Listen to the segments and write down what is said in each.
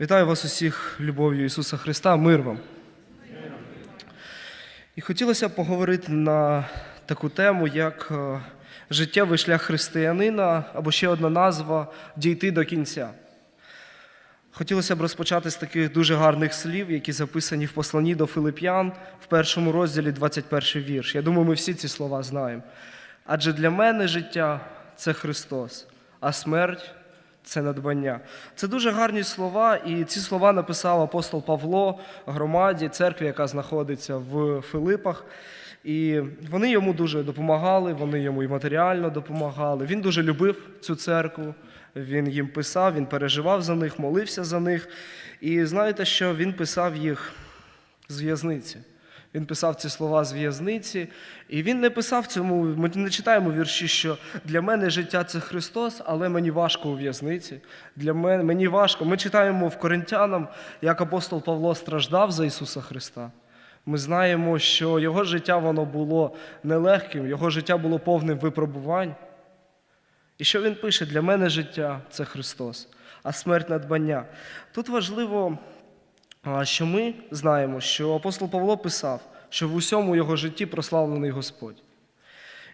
Вітаю вас усіх любов'ю Ісуса Христа, мир вам. І хотілося б поговорити на таку тему, як е, життєвий шлях християнина, або ще одна назва дійти до кінця. Хотілося б розпочати з таких дуже гарних слів, які записані в посланні до Филип'ян в першому розділі 21 вірш. Я думаю, ми всі ці слова знаємо. Адже для мене життя це Христос, а смерть це надбання. Це дуже гарні слова, і ці слова написав апостол Павло громаді, церкві, яка знаходиться в Филипах. І вони йому дуже допомагали, вони йому і матеріально допомагали. Він дуже любив цю церкву, він їм писав, він переживав за них, молився за них. І знаєте, що він писав їх з в'язниці. Він писав ці слова з в'язниці, і він не писав цьому. Ми не читаємо вірші, що для мене життя це Христос, але мені важко у в'язниці. Для мене мені важко. Ми читаємо в Коринтянам, як апостол Павло страждав за Ісуса Христа. Ми знаємо, що його життя воно було нелегким, його життя було повним випробувань. І що він пише? Для мене життя це Христос, а смерть надбання. Тут важливо, що ми знаємо, що апостол Павло писав, що в усьому його житті прославлений Господь.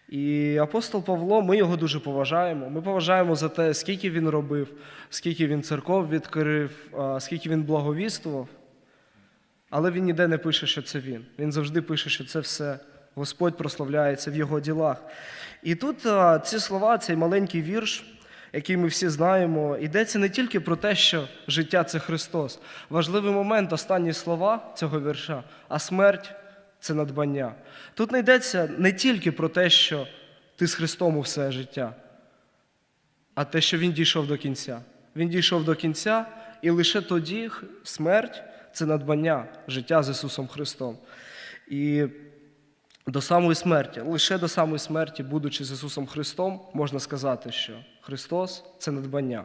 І апостол Павло, ми його дуже поважаємо. Ми поважаємо за те, скільки він робив, скільки він церков відкрив, скільки він благовістував. Але він ніде не пише, що це він. Він завжди пише, що це все Господь прославляється в його ділах. І тут ці слова, цей маленький вірш, який ми всі знаємо, йдеться не тільки про те, що життя це Христос. Важливий момент, останні слова цього вірша, а смерть це надбання. Тут не йдеться не тільки про те, що ти з Христом у все життя, а те, що Він дійшов до кінця. Він дійшов до кінця, і лише тоді смерть це надбання життя з Ісусом Христом. І до самої смерті, лише до самої смерті, будучи з Ісусом Христом, можна сказати, що Христос це надбання.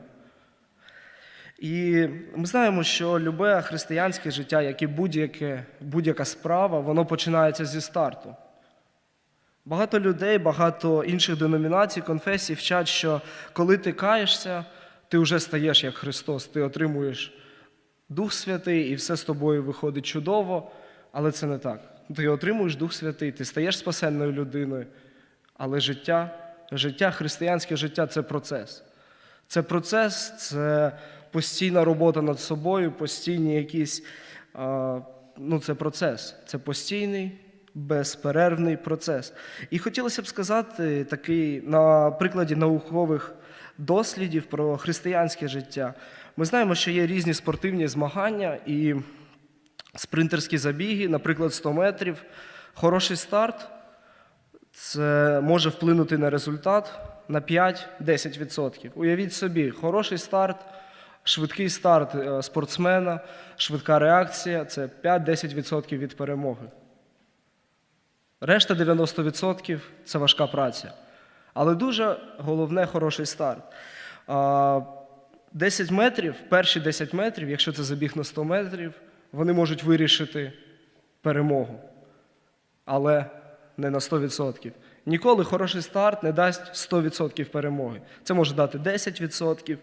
І ми знаємо, що любе християнське життя, як і будь-яка справа, воно починається зі старту. Багато людей, багато інших деномінацій, конфесій вчать, що коли ти каєшся, ти вже стаєш як Христос, ти отримуєш Дух Святий, і все з тобою виходить чудово, але це не так. Ти отримуєш Дух Святий, ти стаєш спасенною людиною, але життя, життя, християнське життя це процес. Це процес, це постійна робота над собою, постійні якісь. Ну, це процес, це постійний, безперервний процес. І хотілося б сказати такий на прикладі наукових дослідів про християнське життя. Ми знаємо, що є різні спортивні змагання і спринтерські забіги, наприклад, 100 метрів. Хороший старт це може вплинути на результат на 5-10%. Уявіть собі, хороший старт, швидкий старт е, спортсмена, швидка реакція це 5-10% від перемоги. Решта 90% це важка праця. Але дуже головне хороший старт. 10 метрів, перші 10 метрів, якщо це забіг на 100 метрів, вони можуть вирішити перемогу. Але не на 100%. Ніколи хороший старт не дасть 100% перемоги. Це може дати 10%.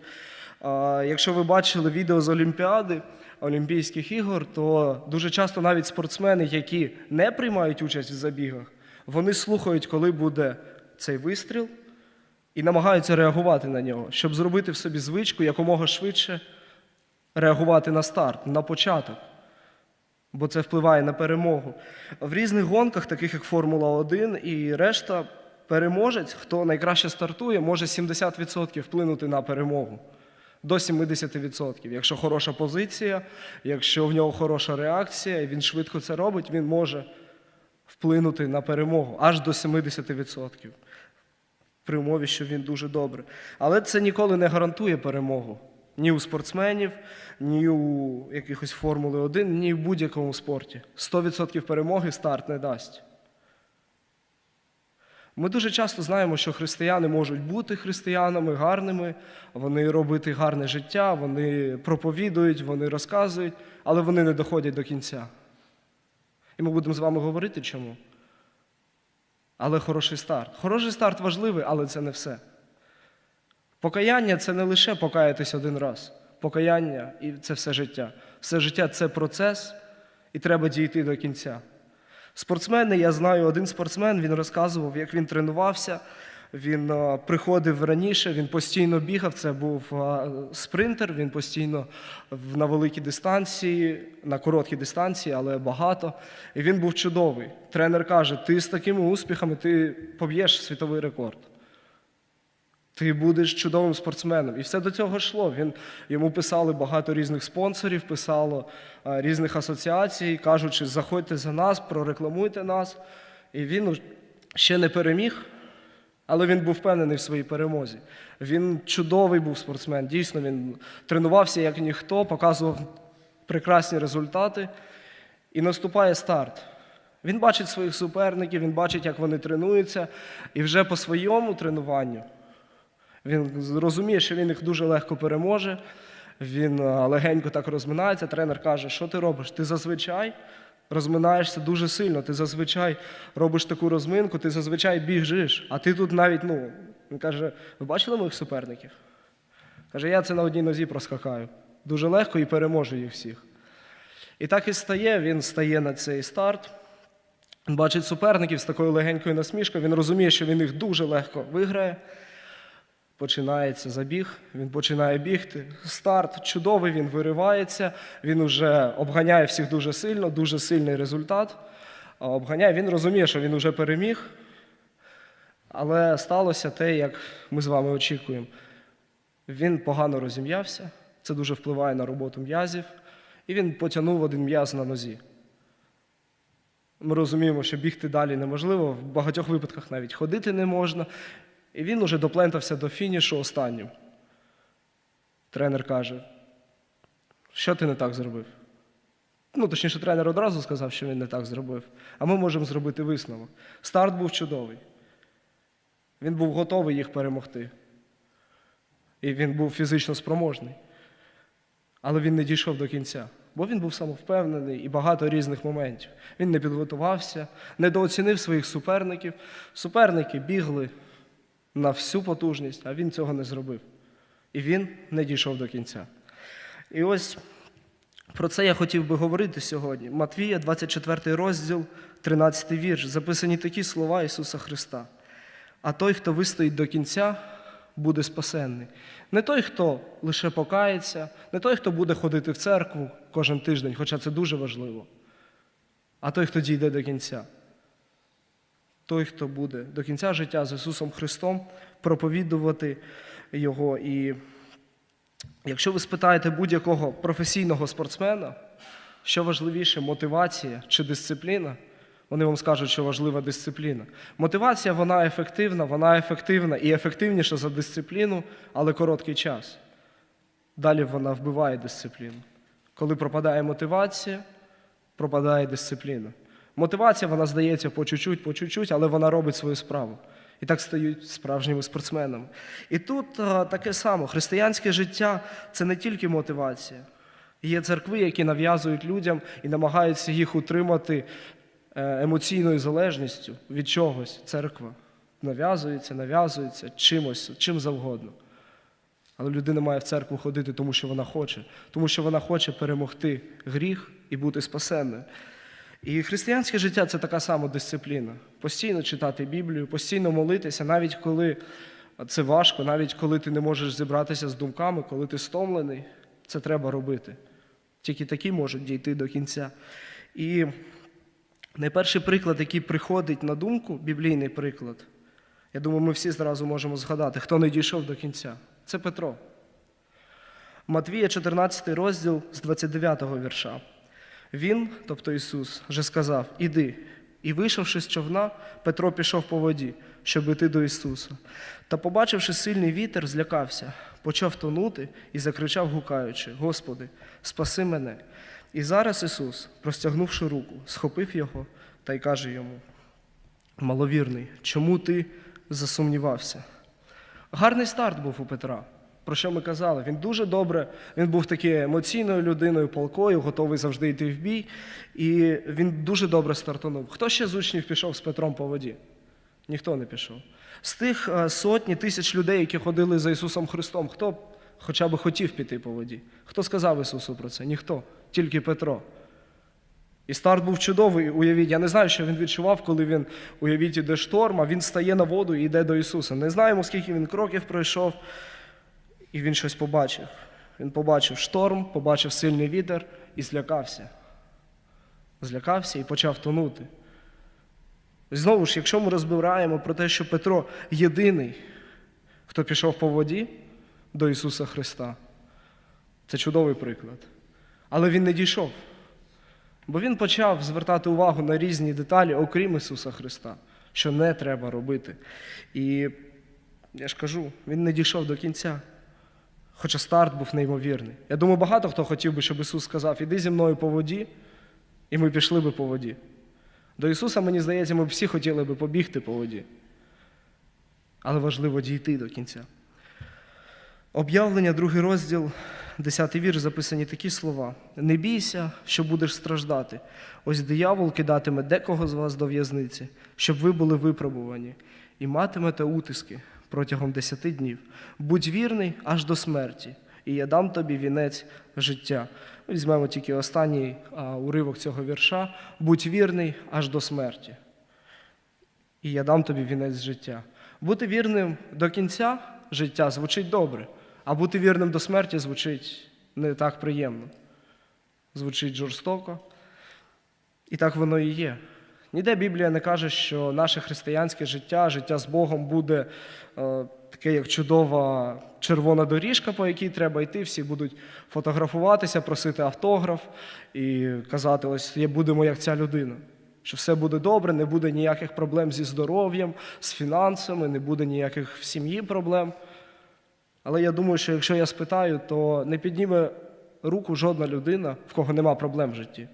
Якщо ви бачили відео з Олімпіади, Олімпійських ігор, то дуже часто навіть спортсмени, які не приймають участь в забігах, вони слухають, коли буде цей вистріл, і намагаються реагувати на нього, щоб зробити в собі звичку якомога швидше реагувати на старт, на початок бо це впливає на перемогу. В різних гонках, таких як Формула 1 і решта, переможець, хто найкраще стартує, може 70% вплинути на перемогу. До 70%. Якщо хороша позиція, якщо в нього хороша реакція, і він швидко це робить, він може вплинути на перемогу аж до 70%. При умові, що він дуже добре. Але це ніколи не гарантує перемогу. Ні у спортсменів, ні у якихось Формули 1, ні в будь-якому спорті. 100% перемоги старт не дасть. Ми дуже часто знаємо, що християни можуть бути християнами гарними, вони робити гарне життя, вони проповідують, вони розказують, але вони не доходять до кінця. І ми будемо з вами говорити чому. Але хороший старт. Хороший старт важливий, але це не все. Покаяння це не лише покаятись один раз. покаяння і це все життя. Все життя це процес, і треба дійти до кінця. Спортсмени, я знаю, один спортсмен він розказував, як він тренувався. Він приходив раніше, він постійно бігав. Це був спринтер, він постійно на великій дистанції, на короткій дистанції, але багато. І він був чудовий. Тренер каже: ти з такими успіхами ти поб'єш світовий рекорд. Ти будеш чудовим спортсменом. І все до цього йшло. Він, йому писали багато різних спонсорів, писало е, різних асоціацій, кажучи, заходьте за нас, прорекламуйте нас. І він ще не переміг, але він був впевнений в своїй перемозі. Він чудовий був спортсмен. Дійсно, він тренувався як ніхто, показував прекрасні результати. І наступає старт. Він бачить своїх суперників, він бачить, як вони тренуються, і вже по своєму тренуванню він розуміє, що він їх дуже легко переможе. Він легенько так розминається. Тренер каже, що ти робиш? Ти зазвичай розминаєшся дуже сильно, ти зазвичай робиш таку розминку, ти зазвичай біжиш, а ти тут навіть, ну, він каже, ви бачили моїх суперників? Каже, я це на одній нозі проскакаю. Дуже легко і переможу їх всіх. І так і стає, він стає на цей старт. Бачить суперників з такою легенькою насмішкою, він розуміє, що він їх дуже легко виграє. Починається забіг, він починає бігти. Старт чудовий, він виривається, він уже обганяє всіх дуже сильно, дуже сильний результат. Обганяє, він розуміє, що він вже переміг. Але сталося те, як ми з вами очікуємо. Він погано розім'явся, це дуже впливає на роботу м'язів, і він потягнув один м'яз на нозі. Ми розуміємо, що бігти далі неможливо, в багатьох випадках навіть ходити не можна. І він уже доплентався до фінішу останнім. Тренер каже, що ти не так зробив? Ну, точніше, тренер одразу сказав, що він не так зробив. А ми можемо зробити висновок. Старт був чудовий. Він був готовий їх перемогти. І він був фізично спроможний. Але він не дійшов до кінця, бо він був самовпевнений і багато різних моментів. Він не підготувався, недооцінив своїх суперників. Суперники бігли на всю потужність, а він цього не зробив. І він не дійшов до кінця. І ось про це я хотів би говорити сьогодні. Матвія, 24 розділ, 13 вірш, записані такі слова Ісуса Христа. А той, хто вистоїть до кінця, буде спасенний. Не той, хто лише покається, не той, хто буде ходити в церкву кожен тиждень, хоча це дуже важливо, а той, хто дійде до кінця. Той, хто буде до кінця життя з Ісусом Христом, проповідувати Його. І якщо ви спитаєте будь-якого професійного спортсмена, що важливіше, мотивація чи дисципліна, вони вам скажуть, що важлива дисципліна. Мотивація вона ефективна, вона ефективна і ефективніша за дисципліну, але короткий час. Далі вона вбиває дисципліну. Коли пропадає мотивація, пропадає дисципліна. Мотивація, вона здається по чуть-чуть, по чуть-чуть, але вона робить свою справу. І так стають справжніми спортсменами. І тут а, таке саме: християнське життя це не тільки мотивація. Є церкви, які нав'язують людям і намагаються їх утримати е, емоційною залежністю від чогось. Церква нав'язується, нав'язується чимось, чим завгодно. Але людина має в церкву ходити, тому що вона хоче, тому що вона хоче перемогти гріх і бути спасенною. І християнське життя це така сама дисципліна. Постійно читати Біблію, постійно молитися, навіть коли це важко, навіть коли ти не можеш зібратися з думками, коли ти стомлений, це треба робити. Тільки такі можуть дійти до кінця. І найперший приклад, який приходить на думку, біблійний приклад, я думаю, ми всі зразу можемо згадати, хто не дійшов до кінця. Це Петро. Матвія, 14 розділ з 29 вірша. Він, тобто Ісус, вже сказав: Іди. І вийшовши з човна, Петро пішов по воді, щоб іти до Ісуса. Та, побачивши сильний вітер, злякався, почав тонути і закричав, гукаючи: Господи, спаси мене. І зараз Ісус, простягнувши руку, схопив його та й каже йому: Маловірний, чому ти засумнівався? Гарний старт був у Петра. Про що ми казали? Він дуже добре, він був такою емоційною людиною, полкою, готовий завжди йти в бій. І він дуже добре стартанув. Хто ще з учнів пішов з Петром по воді? Ніхто не пішов. З тих е, сотні тисяч людей, які ходили за Ісусом Христом, хто, хоча б хотів піти по воді. Хто сказав Ісусу про це? Ніхто, тільки Петро. І старт був чудовий, уявіть. Я не знаю, що він відчував, коли він, уявіть, іде шторм, а він стає на воду і йде до Ісуса. Не знаємо, скільки він кроків пройшов, і він щось побачив. Він побачив шторм, побачив сильний вітер і злякався. Злякався і почав тонути. Знову ж, якщо ми розбираємо про те, що Петро єдиний, хто пішов по воді до Ісуса Христа, це чудовий приклад. Але він не дійшов. Бо він почав звертати увагу на різні деталі, окрім Ісуса Христа, що не треба робити. І я ж кажу, він не дійшов до кінця. Хоча старт був неймовірний. Я думаю, багато хто хотів би, щоб Ісус сказав, іди зі мною по воді, і ми пішли би по воді. До Ісуса, мені здається, ми всі хотіли би побігти по воді. Але важливо дійти до кінця. Об'явлення, другий розділ, 10 вірш, записані такі слова: Не бійся, що будеш страждати. Ось диявол кидатиме декого з вас до в'язниці, щоб ви були випробувані, і матимете утиски протягом десяти днів. Будь вірний аж до смерті, і я дам тобі вінець життя. Візьмемо тільки останній уривок цього вірша. Будь вірний аж до смерті. І я дам тобі вінець життя. Бути вірним до кінця життя звучить добре, а бути вірним до смерті звучить не так приємно. Звучить жорстоко. І так воно і є. Ніде Біблія не каже, що наше християнське життя, життя з Богом буде е, таке, як чудова червона доріжка, по якій треба йти. Всі будуть фотографуватися, просити автограф і казати, ось будемо як ця людина. Що все буде добре, не буде ніяких проблем зі здоров'ям, з фінансами, не буде ніяких в сім'ї проблем. Але я думаю, що якщо я спитаю, то не підніме руку жодна людина, в кого нема проблем в житті.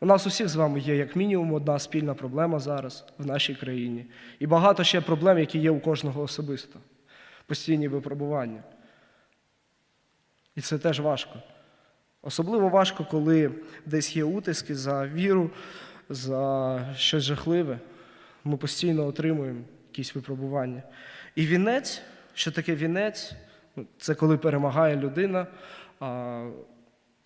У нас усіх з вами є як мінімум одна спільна проблема зараз в нашій країні. І багато ще проблем, які є у кожного особисто. Постійні випробування. І це теж важко. Особливо важко, коли десь є утиски за віру, за щось жахливе. Ми постійно отримуємо якісь випробування. І вінець, що таке вінець? Ну, Це коли перемагає людина.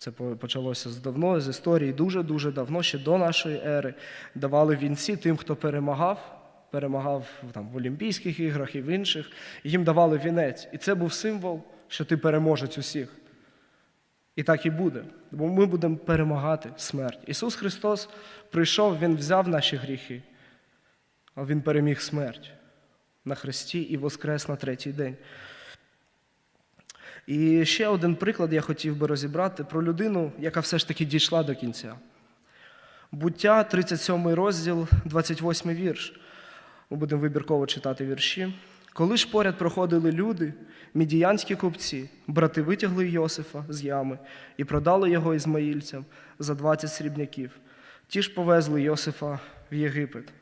Це почалося давно, з історії дуже-дуже давно, ще до нашої ери. Давали вінці тим, хто перемагав, перемагав там, в Олімпійських іграх і в інших. І їм давали вінець. І це був символ, що ти переможець усіх. І так і буде. Бо ми будемо перемагати смерть. Ісус Христос прийшов, Він взяв наші гріхи, а Він переміг смерть на Христі і воскрес на третій день. І ще один приклад я хотів би розібрати про людину, яка все ж таки дійшла до кінця. Буття, 37 розділ, 28 вірш. Ми будемо вибірково читати вірші. Коли ж поряд проходили люди, мідіянські купці, брати витягли Йосифа з ями і продали його ізмаїльцям за 20 срібняків. Ті ж повезли Йосифа в Єгипет.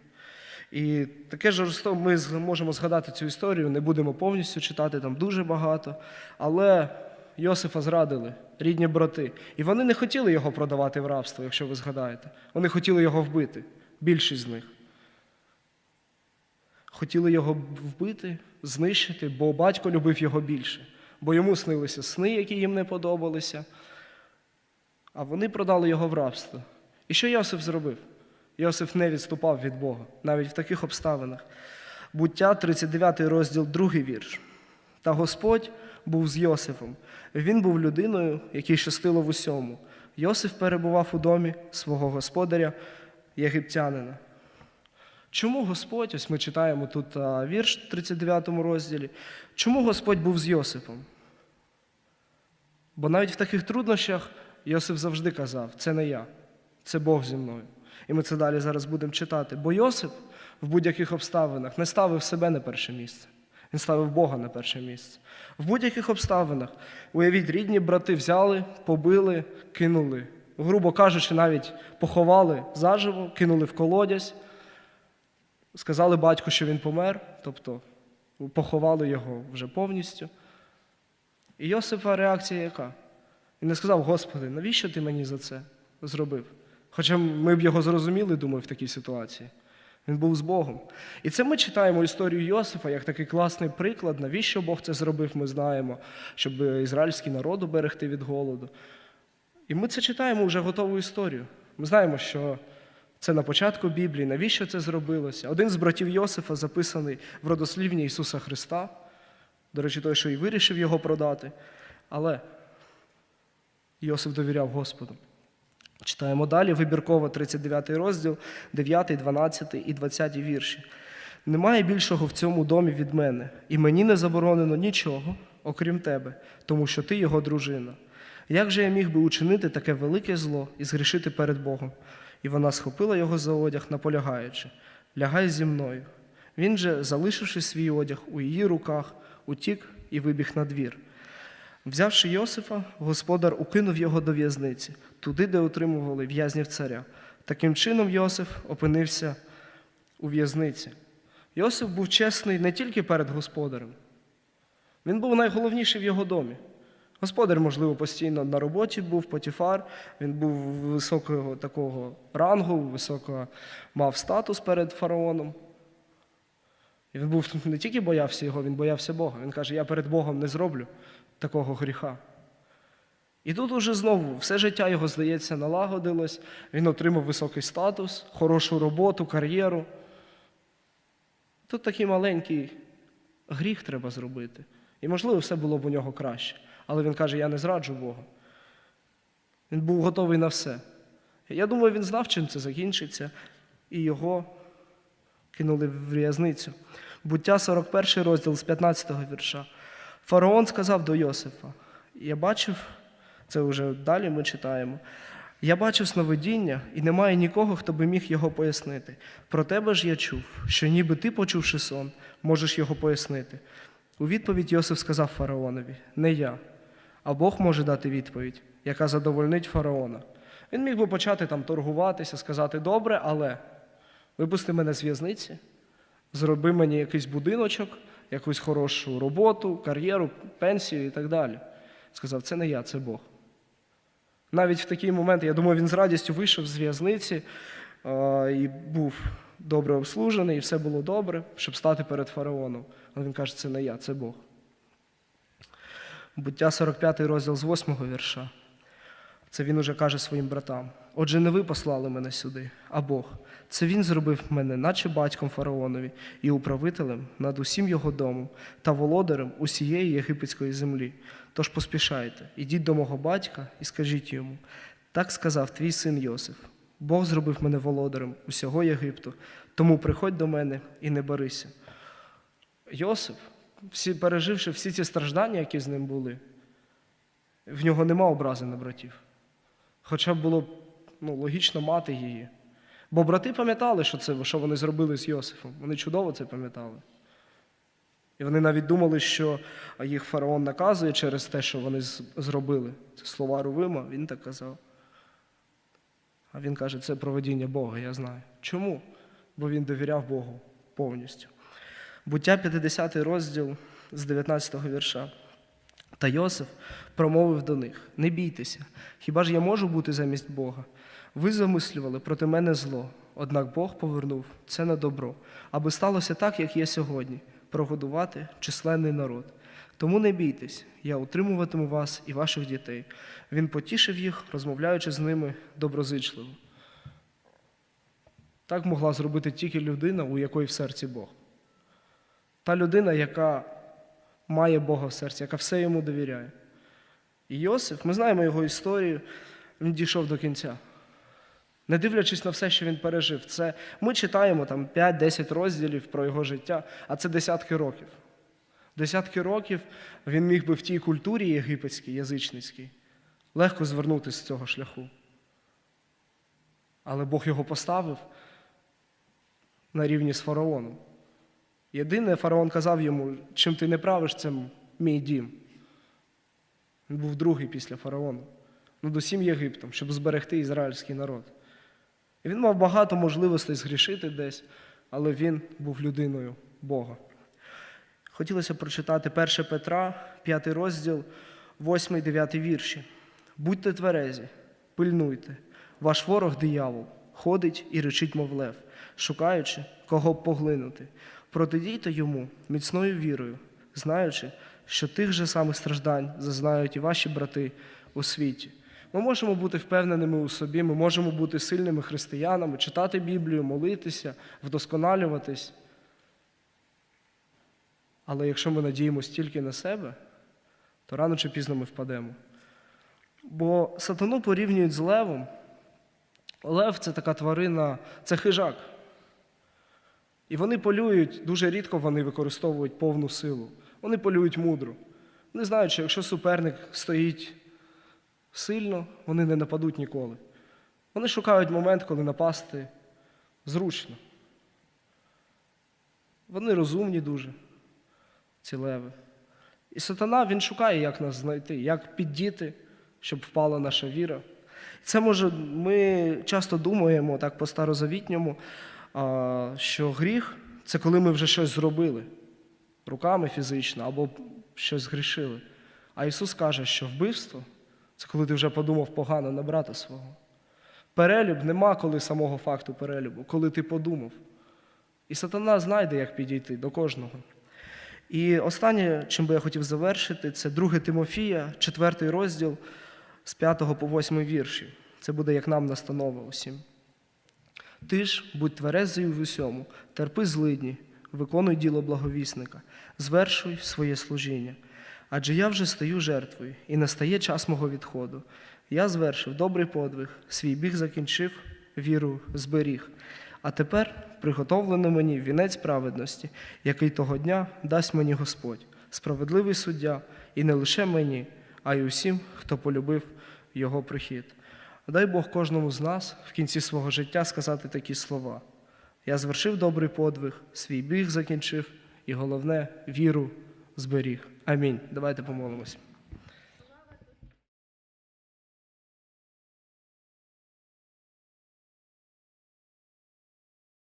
І таке жорстоко, ми можемо згадати цю історію, не будемо повністю читати там дуже багато. Але Йосифа зрадили, рідні брати. І вони не хотіли його продавати в рабство, якщо ви згадаєте. Вони хотіли його вбити, більшість з них. Хотіли його вбити, знищити, бо батько любив його більше, бо йому снилися сни, які їм не подобалися. А вони продали його в рабство. І що Йосиф зробив? Йосиф не відступав від Бога, навіть в таких обставинах. Буття, 39 розділ, другий вірш. Та Господь був з Йосифом. Він був людиною, якій щастило в усьому. Йосиф перебував у домі свого господаря, єгиптянина. Чому Господь, ось ми читаємо тут вірш в 39 розділі, чому Господь був з Йосифом? Бо навіть в таких труднощах Йосиф завжди казав: це не я, це Бог зі мною. І ми це далі зараз будемо читати. Бо Йосип в будь-яких обставинах не ставив себе на перше місце. Він ставив Бога на перше місце. В будь-яких обставинах, уявіть, рідні брати взяли, побили, кинули. Грубо кажучи, навіть поховали заживо, кинули в колодязь, сказали батьку, що він помер, тобто поховали його вже повністю. І Йосипа реакція яка? Він не сказав, Господи, навіщо ти мені за це зробив? Хоча ми б його зрозуміли, думаю, в такій ситуації. Він був з Богом. І це ми читаємо історію Йосифа як такий класний приклад, навіщо Бог це зробив, ми знаємо, щоб ізраїльський народ уберегти від голоду. І ми це читаємо вже готову історію. Ми знаємо, що це на початку Біблії, навіщо це зробилося. Один з братів Йосифа записаний в родослівні Ісуса Христа. До речі, той, що і вирішив його продати. Але Йосиф довіряв Господу. Читаємо далі, вибірково 39 розділ, 9, 12 і 20 вірші. Немає більшого в цьому домі від мене, і мені не заборонено нічого, окрім тебе, тому що ти його дружина. Як же я міг би учинити таке велике зло і згрішити перед Богом? І вона схопила його за одяг, наполягаючи, лягай зі мною. Він же, залишивши свій одяг у її руках, утік і вибіг на двір. Взявши Йосифа, господар укинув його до в'язниці, туди, де утримували в'язнів царя. Таким чином Йосиф опинився у в'язниці. Йосиф був чесний не тільки перед господарем, він був найголовніший в його домі. Господар, можливо, постійно на роботі був Потіфар, він був високого такого рангу, високо мав статус перед фараоном. І він був не тільки боявся його, він боявся Бога. Він каже: Я перед Богом не зроблю такого гріха. І тут уже знову все життя його, здається, налагодилось, він отримав високий статус, хорошу роботу, кар'єру. Тут такий маленький гріх треба зробити. І, можливо, все було б у нього краще. Але він каже: Я не зраджу Бога. Він був готовий на все. Я думаю, він знав, чим це закінчиться, і його кинули в в'язницю. Буття 41 розділ з 15 го вірша. Фараон сказав до Йосифа: Я бачив, це вже далі ми читаємо. Я бачив сновидіння, і немає нікого, хто би міг його пояснити. Про тебе ж я чув, що ніби ти, почувши сон, можеш його пояснити. У відповідь Йосиф сказав фараонові: Не я, а Бог може дати відповідь, яка задовольнить фараона. Він міг би почати там торгуватися, сказати добре, але випусти мене з в'язниці, зроби мені якийсь будиночок, якусь хорошу роботу, кар'єру, пенсію і так далі. Сказав, це не я, це Бог. Навіть в такий момент, я думаю, він з радістю вийшов з в'язниці е, і був добре обслужений, і все було добре, щоб стати перед фараоном. Але він каже, це не я, це Бог. Буття 45 розділ з 8 вірша. Це він уже каже своїм братам. Отже, не ви послали мене сюди, а Бог. Це він зробив мене, наче батьком фараонові, і управителем над усім його домом та володарем усієї єгипетської землі. Тож поспішайте, ідіть до мого батька і скажіть йому: так сказав твій син Йосиф. Бог зробив мене володарем усього Єгипту, тому приходь до мене і не барися. Йосип, всі, переживши всі ці страждання, які з ним були, в нього нема образи на братів. Хоча б було ну, логічно мати її. Бо брати пам'ятали, що це, що вони зробили з Йосифом. Вони чудово це пам'ятали. І вони навіть думали, що їх фараон наказує через те, що вони зробили. Це слова Рувима, він так казав. А він каже, це проведіння Бога, я знаю. Чому? Бо він довіряв Богу повністю. Буття 50 розділ з 19 вірша. Та Йосиф промовив до них: Не бійтеся, хіба ж я можу бути замість Бога? Ви замислювали проти мене зло, однак Бог повернув це на добро, аби сталося так, як є сьогодні, прогодувати численний народ. Тому не бійтесь, я утримуватиму вас і ваших дітей. Він потішив їх, розмовляючи з ними доброзичливо. Так могла зробити тільки людина, у якої в серці Бог. Та людина, яка має Бога в серці, яка все йому довіряє. І Йосиф, ми знаємо його історію, він дійшов до кінця. Не дивлячись на все, що він пережив. Це, ми читаємо там 5-10 розділів про його життя, а це десятки років. Десятки років він міг би в тій культурі єгипетській, язичницькій, легко звернутися з цього шляху. Але Бог його поставив на рівні з фараоном. Єдине, фараон казав йому, чим ти не правиш, це мій дім. Він був другий після фараону, над усім Єгиптом, щоб зберегти ізраїльський народ. І він мав багато можливостей згрішити десь, але він був людиною Бога. Хотілося прочитати 1 Петра, 5 розділ, 8-9 вірші. Будьте тверезі, пильнуйте, ваш ворог диявол ходить і речить, мов лев, шукаючи, кого б поглинути. Протидійте йому міцною вірою, знаючи, що тих же самих страждань зазнають і ваші брати у світі. Ми можемо бути впевненими у собі, ми можемо бути сильними християнами, читати Біблію, молитися, вдосконалюватись. Але якщо ми надіємось тільки на себе, то рано чи пізно ми впадемо. Бо сатану порівнюють з левом. Лев це така тварина, це хижак. І вони полюють, дуже рідко вони використовують повну силу. Вони полюють мудро. Вони знають, що якщо суперник стоїть сильно, вони не нападуть ніколи. Вони шукають момент, коли напасти зручно. Вони розумні дуже, ці леви. І сатана він шукає, як нас знайти, як піддіти, щоб впала наша віра. Це може, ми часто думаємо так по старозавітньому, що гріх це коли ми вже щось зробили руками фізично або щось згрішили. А Ісус каже, що вбивство це коли ти вже подумав погано на брата свого. Перелюб нема коли самого факту перелюбу, коли ти подумав. І сатана знайде, як підійти до кожного. І останнє, чим би я хотів завершити, це 2 Тимофія, 4 розділ з 5 по 8 вірші. Це буде як нам настанова усім. Ти ж будь тверезою в усьому, терпи злидні, виконуй діло благовісника, звершуй своє служіння. Адже я вже стаю жертвою, і настає час мого відходу. Я звершив добрий подвиг, свій біг закінчив, віру зберіг. А тепер приготовлено мені вінець праведності, який того дня дасть мені Господь, справедливий суддя, і не лише мені, а й усім, хто полюбив його прихід. Дай Бог кожному з нас в кінці свого життя сказати такі слова: Я звершив добрий подвиг, свій біг закінчив, і головне віру зберіг. Амінь. Давайте помолимось.